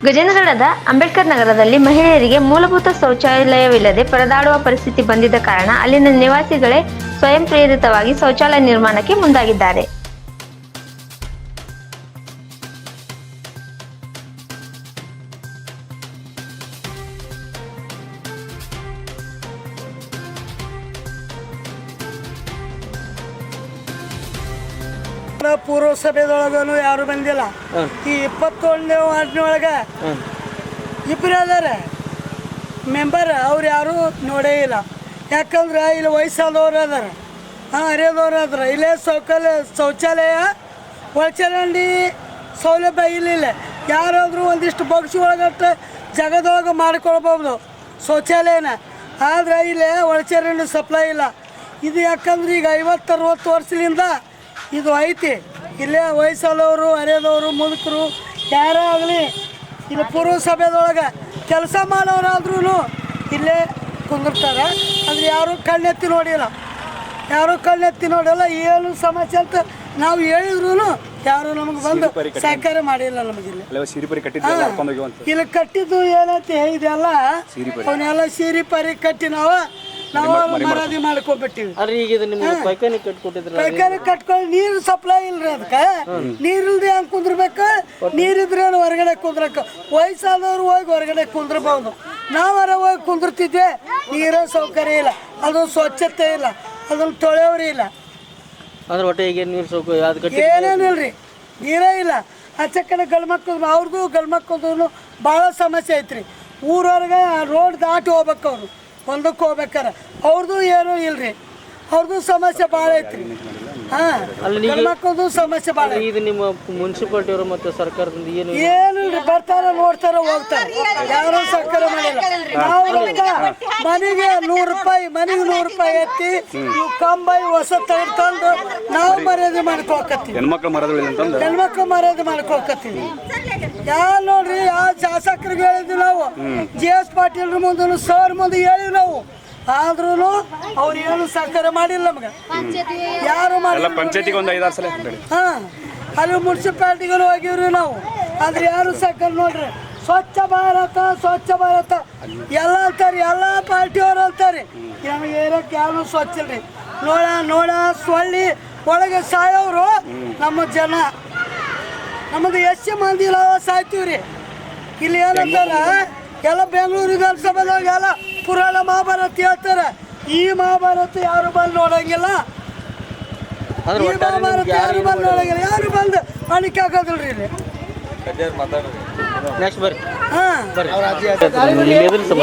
ಗಜೇಂದ್ರಗಢದ ಅಂಬೇಡ್ಕರ್ ನಗರದಲ್ಲಿ ಮಹಿಳೆಯರಿಗೆ ಮೂಲಭೂತ ಶೌಚಾಲಯವಿಲ್ಲದೆ ಪರದಾಡುವ ಪರಿಸ್ಥಿತಿ ಬಂದಿದ್ದ ಕಾರಣ ಅಲ್ಲಿನ ನಿವಾಸಿಗಳೇ ಸ್ವಯಂ ಪ್ರೇರಿತವಾಗಿ ಶೌಚಾಲಯ ನಿರ್ಮಾಣಕ್ಕೆ ಮುಂದಾಗಿದ್ದಾರೆ. ನಾ ಪೂರ್ವಸಭೆದೊಳಗೂ ಯಾರು ಬಂದಿಲ್ಲ. ಈ ಇಪ್ಪತ್ತೊಂದನೇ ವಾರ್ಡ್ನೊಳಗೆ ಇಬ್ಬರು ಅದಾರ. ಮೆಂಬರ್ ಅವ್ರು ಯಾರು ನೋಡೇ ಇಲ್ಲ. ಯಾಕಂದ್ರೆ ಇಲ್ಲಿ ವಯಸ್ಸಾದವ್ರು ಅದಾರ. ಹಾಂ ಅರಿಯೋದವ್ರು ಅದ್ರ. ಇಲ್ಲೇ ಸೌಕಲ್ಯ ಶೌಚಾಲಯ ಒಳಚರಂಡಿ ಸೌಲಭ್ಯ ಇಲ್ಲಿಲ್ಲ ಯಾರಾದರೂ ಒಂದಿಷ್ಟು ಬಗ್ಸಿ ಒಳಗಟ್ಟು ಜಗದೊಳಗೆ ಮಾಡ್ಕೊಳ್ಬೋದು ಶೌಚಾಲಯನ. ಆದರೆ ಇಲ್ಲೇ ಒಳಚರಂಡಿ ಸಪ್ಲೈ ಇಲ್ಲ. ಇದು ಯಾಕಂದ್ರೆ ಈಗ ಐವತ್ತು ಅರವತ್ತು ವರ್ಷದಿಂದ ಇದು ಐತಿ. ಇಲ್ಲೇ ವಯಸ್ಸಲ್ಲವರು ಹರಿಯದವರು ಮುದುಕರು ಯಾರೇ ಆಗಲಿ ಇಲ್ಲಿ ಪುರಸಭೆದೊಳಗೆ ಕೆಲಸ ಮಾಡೋರಾದ್ರೂ ಇಲ್ಲೇ ಕುಂದಿರ್ತಾರೆ. ಅಂದ್ರೆ ಯಾರೂ ಕಣ್ಣೆತ್ತಿ ನೋಡಿಲ್ಲ. ಯಾರು ಕಣ್ಣೆತ್ತಿ ನೋಡಿಲ್ಲ ಏನು ಸಮಸ್ಯೆ ಅಂತ ನಾವು ಹೇಳಿದ್ರು ಯಾರು ನಮಗೆ ಬಂದು ಸಹಕಾರ ಮಾಡಿಲ್ಲ ನಮಗೆ ಇಲ್ಲಿ ಕಟ್ಟಿದ್ದು ಏನೈತಿ ಇದೆಲ್ಲ ಅವನ್ನೆಲ್ಲ ಸೀರಿ ಪರಿ ಕಟ್ಟಿ ನಾವು ನಾವು ಮರಾದಿ ಮಾಡ್ಕೊಂಡ್ಬಿಟ್ಟಿವಿ ಅಲ್ರಿ ಈಗ ಇದು ನಿಮ್ಗೆ ಪೈಖಾನಿ ಕಟ್ಕೊಟ್ಟಿದ್ರ ಕೈಕಾಲಿ ಕಟ್ಕೊಂಡು ನೀರು ಸಪ್ಲೈ ಇಲ್ರಿ ಅದಕ್ಕೆ? ನೀರಿಲ್ದೆ ಹೆಂಗ್ ಕುಂದ್ರಬೇಕು? ನೀರಿದ್ರೆ ಹೊರಗಡೆ ಕುಂದ್ರಕ ವಯಸ್ಸಾದವ್ರು ಹೋಗಿ ಹೊರಗಡೆ ಕುಂದ್ರಬಹುದು. ನಾವರ ಹೋಗಿ ಕುಂದಿರ್ತಿದ್ದೆ ನೀರೋ ಸೌಕರ್ಯ ಇಲ್ಲ. ಅದು ಸ್ವಚ್ಛತೆ ಇಲ್ಲ. ಅದನ್ನ ತೊಳೆಯವ್ರಿ ಇಲ್ಲ. ಅಂದ್ರೆ ಒಟ್ಟೆ ಈಗ ನೀರು ಸೌಕರ್ಯ ಅದು ಕಟ್ಟಿ ಏನೇನಿಲ್ರಿ ನೀರೇ ಇಲ್ಲ. ಆಚೆ ಕಡೆ ಅವ್ರಿಗೂ ಗಲ್ಮಕ್ಕ ಬಹಳ ಭಾಳ ಸಮಸ್ಯೆ ಐತ್ರಿ. ಊರವ್ರಿಗೆ ರೋಡ್ ದಾಟಿ ಹೋಗ್ಬೇಕು ಅವರು. ಒಂದಕ್ಕೆ ಹೋಗ್ಬೇಕಾರೆ ಅವ್ರದ್ದು ಏನೂ ಇಲ್ರಿ ಅವ್ರದ್ದು ಸಮಸ್ಯೆ ಭಾಳ ಐತ್ರಿ ಹಾಂ ಮಕ್ಕಳದು ಸಮಸ್ಯೆ ಭಾಳ ಇದು ನಿಮ್ಮ ಮುನ್ಸಿಪಾಲ್ಟಿ ಅವರು ಮತ್ತೆ ಸರ್ಕಾರದಿಂದ ಏನು ಏನಿಲ್ರಿ ಬರ್ತಾರ ನೋಡ್ತಾರ ಹೋಗ್ತಾರ ಯಾರು ಸರ್ಕಾರ ಮಾಡಿಲ್ಲ ನಾವು ರೊಕ್ಕ ಮನೆಗೆ ನೂರು ರೂಪಾಯಿ ಮನೆಗೆ ನೂರು ರೂಪಾಯಿ ಎತ್ತಿ ಇವು ಕಂಬೈ ಹೊಸ ತೆಗೆದುಕೊಂಡು ತಂದು ನಾವು ಮರ್ಯಾದೆ ಮಾಡ್ಕೋಕತ್ತೀವಿ ಹೆಣ್ಮಕ್ಳು ಮರ್ಯಾದೆ ಮಾಡ್ಕೋಕತ್ತೀವಿ ಯಾರು ನೋಡ್ರಿ ಶಾಸಕರಿಗೆ ಹೇಳಿದ್ವಿ ನಾವು. ಜೆ ಎಸ್ ಪಾಟೀಲ್ ಮುಂದೆ ಸರ್ ಮುಂದೆ ಹೇಳಿವಿ ನಾವು. ಆದ್ರೂ ಅವ್ರು ಏನು ಸಹಕಾರ ಮಾಡಿಲ್ಲ ನಮ್ಗೆ. ಯಾರು ಮಾಡಿಲ್ಲ ಪಂಚಾಯತಿಗೆ ಒಂದು ಐದಾರು ಸಲ ಹೇಳಿ ಹಾ ಅಲ್ಲಿ ಮುನ್ಸಿಪಾಲ್ಟಿಗೂ ಹೋಗಿವ್ರಿ ನಾವು. ಆದ್ರೆ ಯಾರು ಸಹಕಾರ ನೋಡ್ರಿ. ಸ್ವಚ್ಛ ಭಾರತ ಸ್ವಚ್ಛ ಭಾರತ. ಎಲ್ಲ ಅಂತಾರೆ ಎಲ್ಲ ಪಾರ್ಟಿಯವರು ಅಂತಾರೆ. ನಮಗೆ ಏನಕ್ಕೆ ಯಾರು ಸ್ವಚ್ಛ ಇಲ್ರಿ. ನೋಡ ನೋಡ ಸೊಳ್ಳಿ ಒಳಗೆ ಸಾಯೋರು ನಮ್ಮ ಜನ. ನಮ್ಮದು ಎಷ್ಟು ಮಂದಿ ನಾವು ಸಾಯ್ತೀವ್ರಿ. ಇಲ್ಲಿ ಏನಂತಾರ ಎಲ್ಲ ಬೆಂಗಳೂರು ವಿಧಾನಸಭೆದಾಗ ಎಲ್ಲ ಪುರಾಣ ಮಹಾಭಾರತ ಹೇಳ್ತಾರೆ. ಈ ಮಹಾಭಾರತ ಯಾರು ಬಂದು ನೋಡಂಗಿಲ್ಲ? ಈ ಮಹಾಭಾರತ ಯಾರು ಬಂದು ನೋಡಂಗಿಲ್ಲ? ಯಾರು ಬಂದು ಅಣಿಕೆ ಹಾಕೋದಿಲ್ರಿ ಇಲ್ಲಿ? ನೆಕ್ಸ್ಟ್ ಬರ್ರಿ.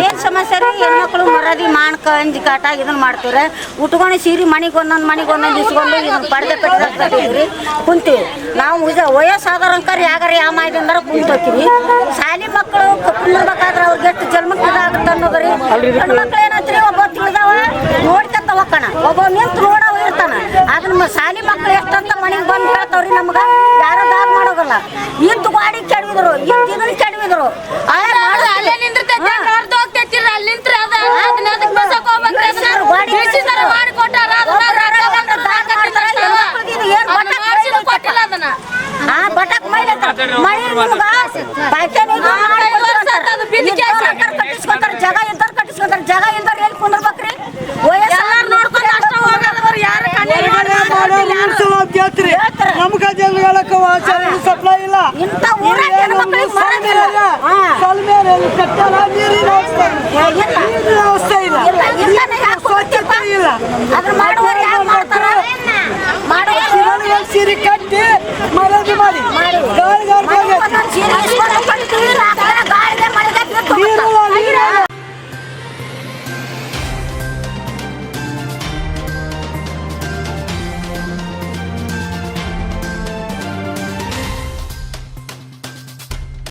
ಏನ್ ಸಮಸ್ಯೆ ರೀ ಹೆಣ್ಮಕ್ಳು ಮರದಿ ಮಾಡ್ಕ ಅಂಜಿ ಕಾಟ ಇದನ್ನ ಮಾಡ್ತೀವ್ರೆ. ಉಟ್ಕೊಂಡು ಸೀರೆ ಮನೆಗೆ ಒಂದೊಂದು ಮನೆಗೆ ಒಂದೊಂದು ಇಸ್ಕೊಂಡು ಇದನ್ನ ಪಡೆದ ಕಟ್ಟಿದ್ರಿ. ಕುಂತೀವಿ. ನಾವು ಇದು ವಯಸ್ಸಾದವ್ರಂಕರ್ ಯಾಗಾರ ಯಾವ ಅಂದ್ರೆ ಕುಂತೀವಿ ಶಾಲಿ ಮಕ್ಕಳು ಕುಂದ್ರಬೇಕಾದ್ರೆ ಅವ್ರಿಗೆ ಎಷ್ಟು ಜನ್ಮಕ್ಕೆ ಇದಾಗುತ್ತೆ ಅನ್ನೋದ್ರಿ. ಗಂಡು ಮಕ್ಳು ಏನಂತ್ರಿ? ಒಬ್ಬ ತಿಳಿದವ ನೋಡ್ಕತ್ತ ಹೋಗಣ ಒಬ್ಬ ನಿಂತು ನೋಡವ ಇರ್ತಾನ. ಅದನ್ನ ಶಾಲಿ ಮಕ್ಳು ಎಷ್ಟಂತ ಮನೆಗೆ ಬಂದು ಹೇಳ್ತಾವ್ರಿ ನಮ್ಗೆ. ಯಾರು ಮಾಡೋಗಲ್ಲ ಇದ್ದು ಗಾಡಿ ಕೆಡವಿದ್ರು ಇದನ್ನ ಕೆಡವಿದ್ರು. ಬಟಕ್ ಮೈಲ ಮಳಿ ಕಟ್ಟಿಸ್ಕೊತಾರ ಜಾಗ ಇದ್ದಾರ ಕಟ್ಟಿಸ್ಕೊತಾರ. ಜಗ ಇದ್ದಾರ ಎಲ್ಲಿ ಕುಂದ್ರಬೇಕ್ರಿ? ಎಲ್ಲಾರು ನೋಡ್ಕೊಂಡು ಅಷ್ಟ ಹೋಗೋದವ್ರು ಯಾರು ಹೇಳ್ತೀರಿ. ನಮ್ಗೆ ಜನಗಳಕ್ಕೆ ವಾಚರಣೆ Well, Captain, I'm really.